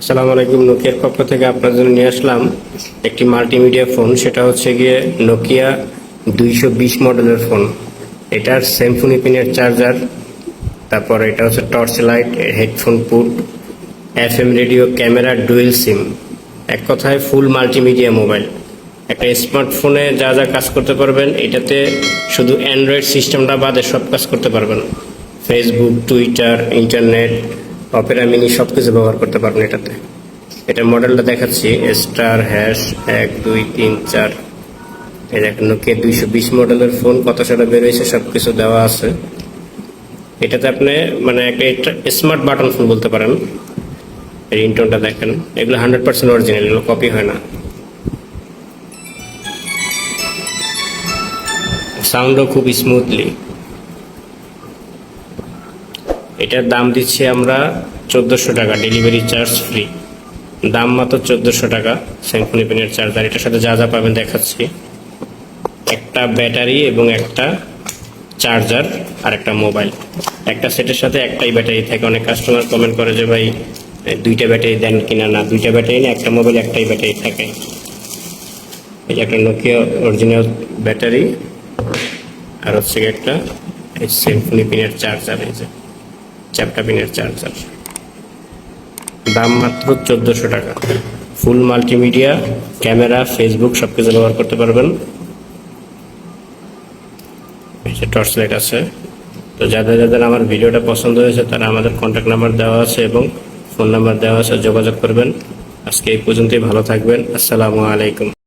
আসসালামু আলাইকুম, নোকিয়ার পক্ষ থেকে আপনার জন্য নিয়ে আসলাম একটি মাল্টিমিডিয়া ফোন সেটা হচ্ছে গিয়ে নোকিয়া দুইশো বিশ মডেলের ফোন এটার সেমফোনি পিনের চার্জার তারপর এটা হচ্ছে torch light headphone put F M radio camera dual SIM এক কথায় ফুল মাল্টিমিডিয়া মোবাইল একটা স্মার্টফোনে যা যা কাজ করতে পারবেন, এটাতে শুধু অ্যান্ড্রয়েড সিস্টেমটা বাদে সব কাজ করতে পারবেন। Facebook Twitter internet Opera Mini সব কিছু ব্যবহার করতে পারবেন এটাতে। এটা মডেলটা দেখাচ্ছি, স্টার হ্যাশ এক, দুই, তিন, চার। এই দেখেন নোকিয়া দুইশো বিশ মডেলের ফোন, কত সালে বের হয়েছে সব কিছু দেওয়া আছে। এটাতে আপনি মানে একটা স্মার্ট বাটন ফোন বলতে পারেন। রিংটোনটা দেখেন, এগুলো হান্ড্রেড পার্সেন্ট অরিজিনাল এগুলো কপি হয় না। সাউন্ডও খুব স্মুথলি এটার দাম দিচ্ছি আমরা চোদ্দোশো টাকা ডেলিভারি চার্জ ফ্রি দাম মাত্র চোদ্দোশো টাকা স্যামসুনি পেনের চার্জার এটার সাথে যা যা পাবেন দেখাচ্ছি। একটা ব্যাটারি এবং একটা চার্জার আর একটা মোবাইল একটা সেটের সাথে একটাই ব্যাটারি থাকে। অনেক কাস্টমার কমেন্ট করে যে, ভাই দুইটা ব্যাটারি দেন কিনা? না, দুইটা ব্যাটারি না, একটা মোবাইল একটাই ব্যাটারি থাকে। এই যে একটা নোকিয়া অরিজিনাল ব্যাটারি। আর হচ্ছে একটা এই সিম্ফনি পিনের চার্জার এই যে। চ্যাপটা পিনের চার্জার দাম মাত্র চোদ্দোশো টাকা। ফুল মাল্টিমিডিয়া ক্যামেরা ফেসবুক সব কিছু ব্যবহার করতে পারবেন। টর্চ লাইট আছে। তো যাদের যাদের আমার ভিডিওটা পছন্দ হয়েছে, তারা আমাদের কন্ট্যাক্ট নাম্বার দেওয়া আছে এবং ফোন নাম্বার দেওয়া আছে, যোগাযোগ করবেন। আজকে এই পর্যন্তই, ভালো থাকবেন। আসসালামু আলাইকুম।